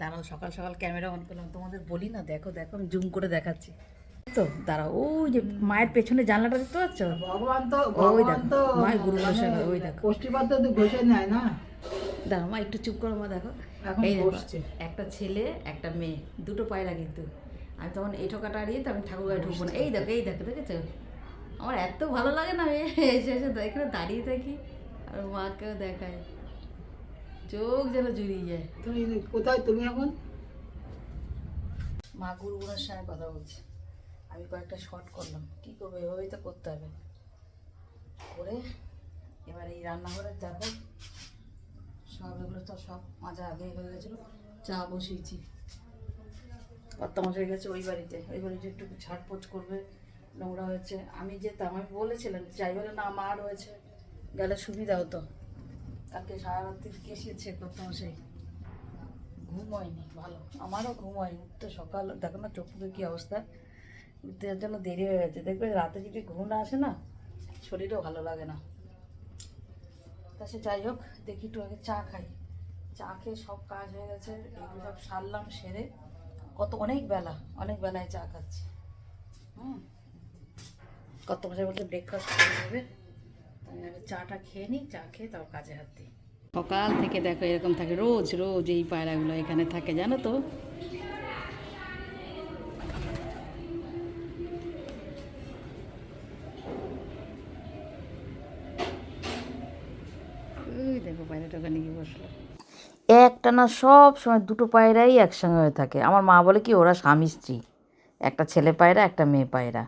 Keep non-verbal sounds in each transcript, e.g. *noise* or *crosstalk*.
দাঁড়াও সকাল সকাল ক্যামেরা অন করলাম। তোমাদের বলি না দেখো দেখো আমি জুম করে দেখাচ্ছি। তো দাঁড়াও ওই যে মায়ের পেছনে জানলাটা দেখতে পাচ্ছ? ভগবান তো ওই দেখো, মায়ের গুরু মানে বসে ওই দেখো। কোষ্ঠীপাত তো ঘষে নেয় না? দাঁড়াও মা একটু চুপ করো মা দেখো। এখন এই বসছে। একটা ছেলে একটা মেয়ে দুটো পায়রা কিন্তু। আমি তখন এই ঠোকাটা হারিয়ে তো আমি ঠাকুর গায়ে ঢুকবো না। এই দেখো এই দেখো দেখেছ? আমার এত ভালো লাগে না এসে এসে এখানে দাঁড়িয়ে থাকি আর মাকেও দেখায়। চোখ যেন জুড়িয়ে যায়। তুমি কোথায়? তুমি এখন? মা গুরুগুলোর সঙ্গে কথা বলছি। আমি কয়েকটা শর্ট করলাম। কী করব? এভাবেই তো করতে হবে। করে এবার এই রান্নাঘরের দেখো। সব এগুলো তো সব মাজা আগে হয়ে গেছিল। চা বসিয়েছি। কত মজা হয়ে গেছে ওই বাড়িতে। ওই বাড়িতে একটু ঝাড়পোছ করবে। নোংরা হয়েছে। আমি যেতাম আমি বলেছিলাম যাই বলে না মা রয়েছে গেলে সুবিধা হতো। কালকে সারা রাত্রি কেসেছে কত সেই ঘুম হয়নি, ভালো। আমারও ঘুম হয়নি উঠতে সকাল, দেখো না চোখ কী অবস্থা। উঠতে যাওয়ার জন্য দেরি হয়ে গেছে। দেখবে রাতে যদি ঘুম না আসে না, শরীরেও ভালো লাগে না। তা সে যাই হোক, দেখি একটু আগে চা খাই। চা খেয়ে সব কাজ হয়ে গেছে, এগুলো সব সারলাম, সেরে কত অনেক বেলা, অনেক বেলায় চা খাচ্ছি। হুম। কত মজা বলতে ব্রেকফাস্ট করে দেবে? আমি আগে চাটা খেয়ে নিই চা খেয়ে তাও কাজে হাত দিই। সকাল থেকে দেখো এরকম থাকে রোজ রোজ এই পায়রাগুলো এখানে থাকে জানো তো? ওই দেখো পায়রাটা ওখানে গিয়ে বসল। একটা না সব সময় দুটো পায়রাই একসঙ্গে হয়ে থাকে। আমার মা বলে কি ওরা স্বামী স্ত্রী। একটা ছেলে পায়রা একটা মেয়ে পায়রা।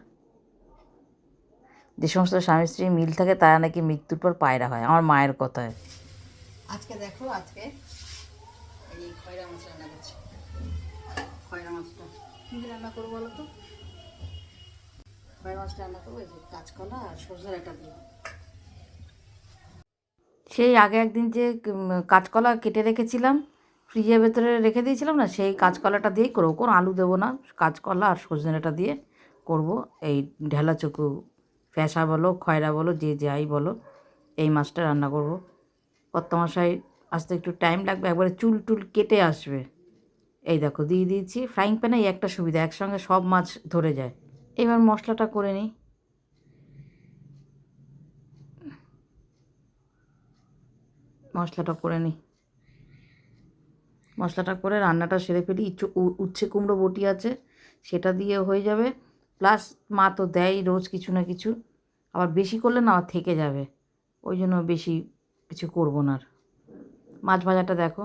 যে সমস্ত স্বামী স্ত্রী মিল থাকে তারা নাকি মৃত্যুর পর পায়রা হয়। আমার মায়ের কথায় আজকে দেখো আজকে এই খয়রা মাছ রান্না করছি। খয়রা মাছটা কী রান্না করব বলো তো? খয়রা মাছটা রান্না করব এই যে কাঁচকলা আর সরষের একটা দিয়ে। সেই আগে একদিন যে কাঁচকলা কেটে রেখেছিলাম ফ্রিজের ভেতরে রেখে দিয়েছিলাম না সেই কাঁচকলাটা দিয়েই করব। কোনো আলু দেবো না কাঁচকলা আর সজনেটা দিয়ে করব এই ঢেলা চকু ফ্যাসা বলো, খয়রা বলো, যে যাই বলো, এই মাছটা রান্না করব। কত মশাই আসতে একটু টাইম লাগবে, একবারে চুল টুল কেটে আসবে। এই দেখো, দিয়ে দিয়েছি ফ্রাইং প্যানে একটা সুবিধা, একসঙ্গে সব মাছ ধরে যায়। এবার মশলাটা করে নিই। মশলাটা করে নিই। মশলাটা করে রান্নাটা সেরে ফেলি। উচ্ছে কুমড়ো বটি আছে, সেটা দিয়ে হয়ে যাবে। প্লাস মা তো দেয় রোজ কিছু না কিছু। আবার বেশি করলে না, আবার থেকে যাবে। ওই জন্য বেশি কিছু করব না আর। মাছ ভাজাটা দেখো।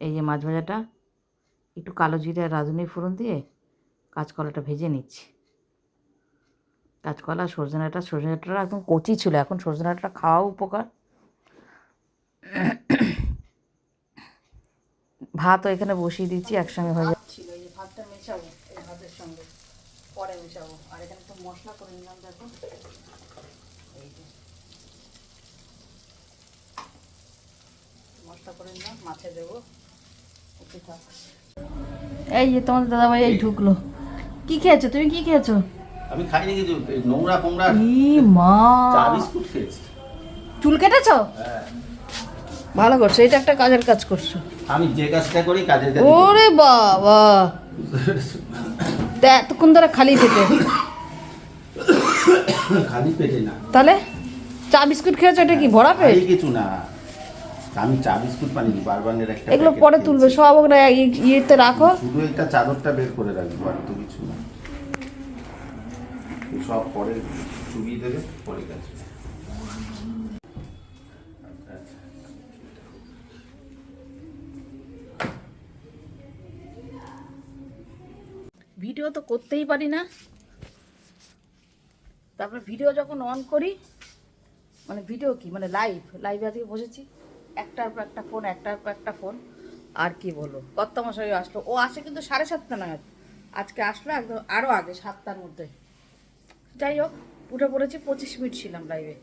এই যে মাছ ভাজাটা। একটু কালো জিরে আর রাঁধুনি ফোড়ন দিয়ে কাঁচকলাটা ভেজে নিচ্ছি। কাঁচকলা সজনাটা সজনাটা একদম কচি ছিল। এখন সজনাটা খাওয়াও উপকার। ভাতও এখানে বসিয়ে দিচ্ছি, একসঙ্গে হয়ে এই ভাতটা মেশাবো ভাতের সঙ্গে। পরে মেশাবো আর এখানে একটু মশলা করে নিলাম দেখো। এই যে। মশলা করে নিলাম মাছে দেবো। এই যে তোমাদের দাদাভাই এই ঢুকলো। কি খেয়েছো? তুমি কি খেয়েছো? আমি খাইনি কিছু নোংরা ফোংরা। ই মা। চা বিস্কুট খেয়েছি। চুল কেটেছো? হ্যাঁ। ভালো করছ এটা একটা কাজের কাজ করছ। আমি যে কাজটা করি কাজের কাজ ওরে বাবা। তা এতক্ষণ ধরে খালি পেটে। খালি পেটে না। তাহলে চা বিস্কুট খেয়েছো এটা কি ভরা পেট? কিছু না। আমি চা বিস্কুট পানি বারবানের একটা এগুলো পরে তুলবে সব ওগুলো ইয়েতে রাখো। শুধু একটা চাদরটা বের করে রাখব আর তো কিছু না। সব পরে চুবিয়ে দেবে পরে কাজ ভিডিও তো করতেই পারি না। তারপরে ভিডিও যখন অন করি মানে ভিডিও কি? মানে লাইভ লাইভে আজকে বসেছি। একটার পর একটা ফোন একটার পর একটা ফোন আর কি বলব? কত মশাই আসলো। ও আসে কিন্তু সাড়ে সাতটা নাগাদ। আজকে আসলো একদম আরও আগে, সাতটার মধ্যে। যাই হোক, উঠে পড়েছি, পঁচিশ মিনিট ছিলাম লাইভে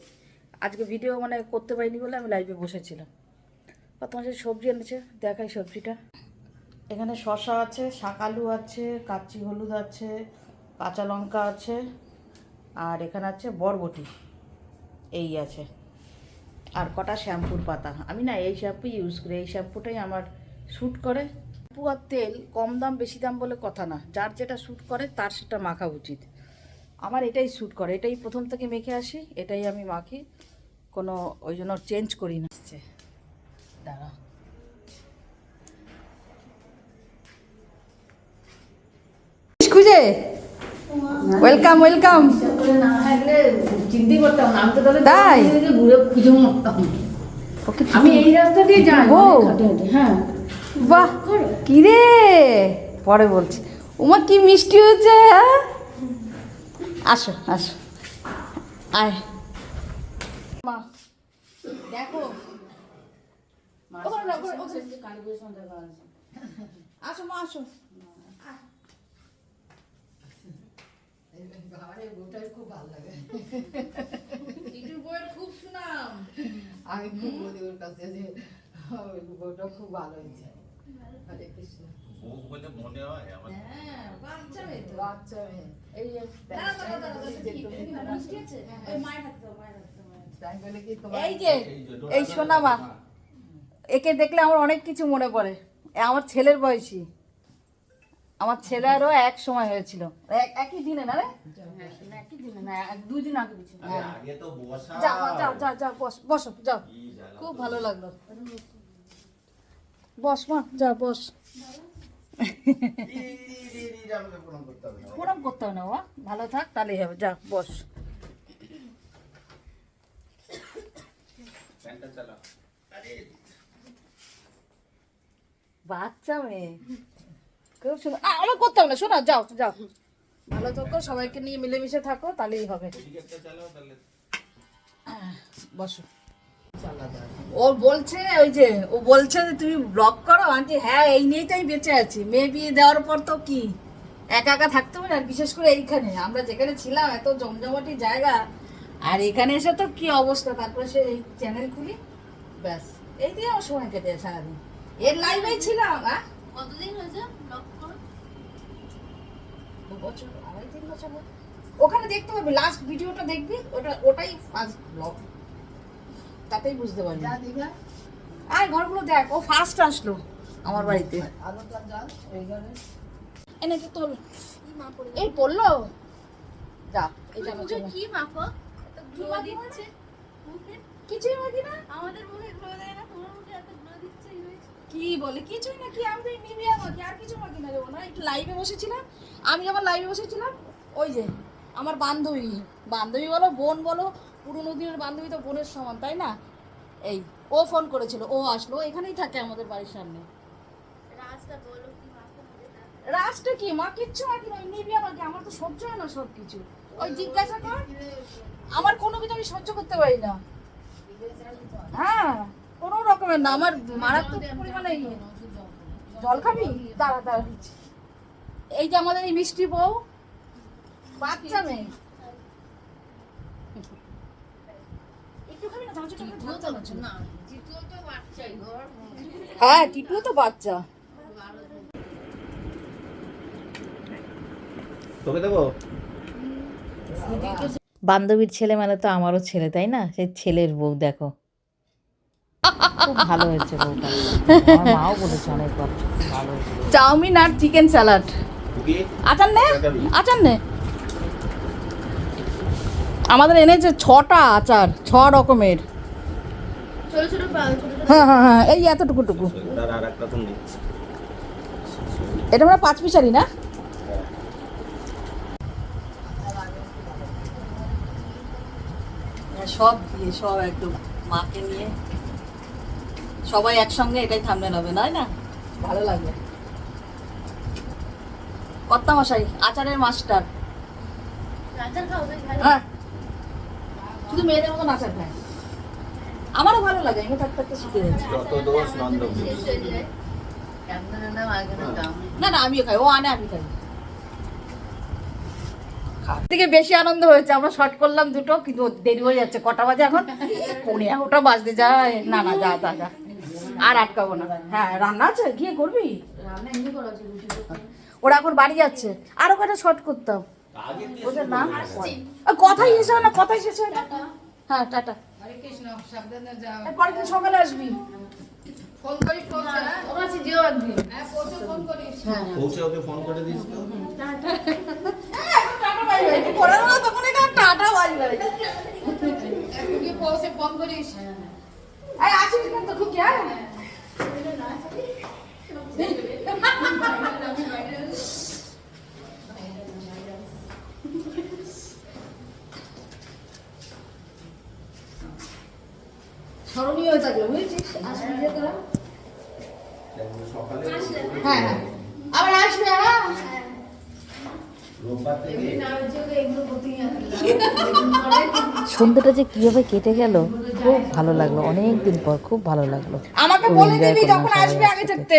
আজকে ভিডিও মানে করতে পারিনি বলে আমি লাইভে বসেছিলাম। কত মাসে সবজি এনেছে, দেখাই সবজিটা। এখানে শসা আছে, শাক আলু আছে কাচি হলুদ আছে, কাঁচা লঙ্কা আছে, আর এখানে আছে বরবটি। এই আছে। আর কটা শ্যাম্পুর পাতা। আমি না এই শ্যাম্পু ইউজ করি। এই শ্যাম্পুটাই আমার শ্যুট করে। শ্যাম্পু আর তেল কম দাম, বেশি দাম বলে কথা না। যার যেটা শ্যুট করে, তার সেটা মাখা উচিত। আমার এটাই শ্যুট করে। এটাই প্রথম থেকে মেখে আসি, এটাই আমি মাখি। কোনো ওই জন্য চেঞ্জ করি না। দাঁড়া খুঁজে ওয়েলকাম ওয়েলকাম তাই? আমি এই রাস্তা দিয়ে যাই ও। হ্যাঁ। বাহ কি রে? পরে বলছি। উমা কি মিষ্টি হয়েছে হ্যাঁ? আসো আসো। আয়। মা। দেখো। ওখানে না, ওখানে, ওখানে। আসো মা খুব ভালো লাগে ইটুর বইয়ের খুব সুনাম আমি খুব বলি ওর কাছে যে বউটা খুব ভালো হয়েছে। হরে কৃষ্ণ। মনে হয় হ্যাঁ বাচ্চা মেয়ে তো। বাচ্চা মেয়ে। এই একে দেখলে আমার অনেক কিছু মনে পড়ে। এ আমার ছেলের বয়সী। আমার ছেলেরও এক সময় হয়েছিল। এক- একই দিনে না রে? একই দিনে না দুই দিন আগে আগে যাও যাও যাও যাও বস বসো যাও। খুব ভালো লাগল। বস মা যা বস। প্রণাম করতে হবে না। বাবা ভালো থাক তাহলেই হবে। যা বস। বাচ্চা মেয়ে। খুব সুন্দর আমার করতে হবে না, শোনো, যাও যাও। ভালো থাকো, সবাইকে নিয়ে মিলেমিশে থাকো, তাহলেই হবে। বসো। ও বলছে, ওই যে, ও বলছে যে, তুমি ব্লগ করো? আন্টি হ্যাঁ এই নিয়েই তো আমি বেঁচে আছি। মেয়ে বিয়ে দেওয়ার পর তো কি? একা একা থাকতে হবে না, আর বিশেষ করে এইখানে। আমরা যেখানে ছিলাম, এত জমজমাটি জায়গা, আর এখানে এসে তো কি অবস্থা? তারপরে সে এই চ্যানেল খুলি, ব্যাস। এই দিয়ে আমার সময় কেটে সারাদিন। এর লাইভেই ছিলাম কতদিন হয়েছে বছর আড়াই তিন বছর ওখানে দেখতে পাবি লাস্ট ভিডিওটা দেখবি ওটা ওটাই ফার্স্ট ব্লগ তাতেই বুঝতে পারবি। যা দীঘা আয় ঘরগুলো দেখ ও ফার্স্ট আসলো আমার বাড়িতে। এনে তো তোল এই পড়ল? যা এটা মুখে কি মাপো তো কি দিচ্ছে। মুখে কিছুই মাখি না? আমাদের মুখে গ্লো দেয় না তোমার মুখে এত গ্লো দিচ্ছে এই হয়েছে। কি বলে? কিছুই না কি আমি তো নিবিয়া মাখি আর কিছু মাখি না রে না একটু লাইভে বসেছিলাম আমি যখন লাইভে বসেছিলাম ওই যে আমার বান্ধবী বান্ধবী বলো বোন বলো পুরোনো দিনের বান্ধবী তো বোনের সমান তাই না? এই ও ফোন করেছিল ও আসলো এখানেই থাকে আমাদের বাড়ির সামনে। রাজটা কি মা কিচ্ছু মাখি না নিবিয়া মাখি আমার তো সহ্য হয় না সব কিছু ওই জিজ্ঞাসা কর আমার কোনো কিছু আমি সহ্য করতে পারি না। হ্যাঁ। কোনো রকমের না আমার মারাত্মক পরিমাণে ইয়ে। জল খাবি? দাঁড়া দাঁড়া দিচ্ছি। এই যে আমাদের এই মিষ্টি বউ বাচ্চা মেয়ে। হ্যাঁ টিটুও তো বাচ্চা। তোকে দেবো? বান্ধবীর ছেলে মানে তো আমারও ছেলে তাই না? সেই ছেলের বউ দেখো। ভালো হয়েছে মাও বলেছে অনেকবার ভালো চাউমিন আর চিকেন স্যালাড। আচার নে আচার নে। আমাদের এনেছে ছটা আচার ছ রকমের। হ্যাঁ হ্যাঁ হ্যাঁ এই এতটুকু টুকু এটা আমরা পাঁচ পিসারি না? হ্যাঁ, সব দিয়ে সব একদম মাকে নিয়ে। সবাই একসঙ্গে এটাই থামনে হবে নয় না? ভালো লাগবে। কর্তা মশাই আচারের মাস্টার আচার খাও হ্যাঁ। শুধু মেয়েদের মতন আচার খায়। আমারও ভালো লাগে আমি থাকতে থাকতে শিখে যাচ্ছি। যত দোষ নন্দ শেষ যায় না না আমিও খাই ও আনে আমি খাই। থেকে বেশি আনন্দ হয়েছে আমরা শর্ট করলাম দুটো কিন্তু দেরি হয়ে যাচ্ছে কটা বাজে এখন? *laughs* পৌনে এগারোটা বাজতে যায়। না না যা যা যা। আর আটকাবো না। হ্যাঁ রান্না আছে? গিয়ে করবি? রান্না এমনি করা আছে রুটি ওরা এখন বাড়ি যাচ্ছে। আরও কটা শর্ট করতাম আগে ওদের নাম? কথাই শেষ হয় না কথাই শেষ হয় না। হ্যাঁ টাটা। পরের দিন সকালে আসবি? ফোন করিস হ্যাঁ? একদিন হ্যাঁ পৌঁছে ফোন করিস। পৌঁছে ওকে ফোন করে দিস তো। একটু গিয়ে পৌঁছে ফোন করিস? স্মরণীয় হয়ে থাকল বুঝেছিস? আসবি যে তোরা সকালে হ্যাঁ হ্যাঁ। আবার আসবে হ্যাঁ *laughs* সন্ধ্যাটা যে কীভাবে কেটে গেল খুব ভালো লাগল অনেক দিন পর খুব ভালো লাগল। আমাকে বলে দিবি যখন আসবে আগে থাকতে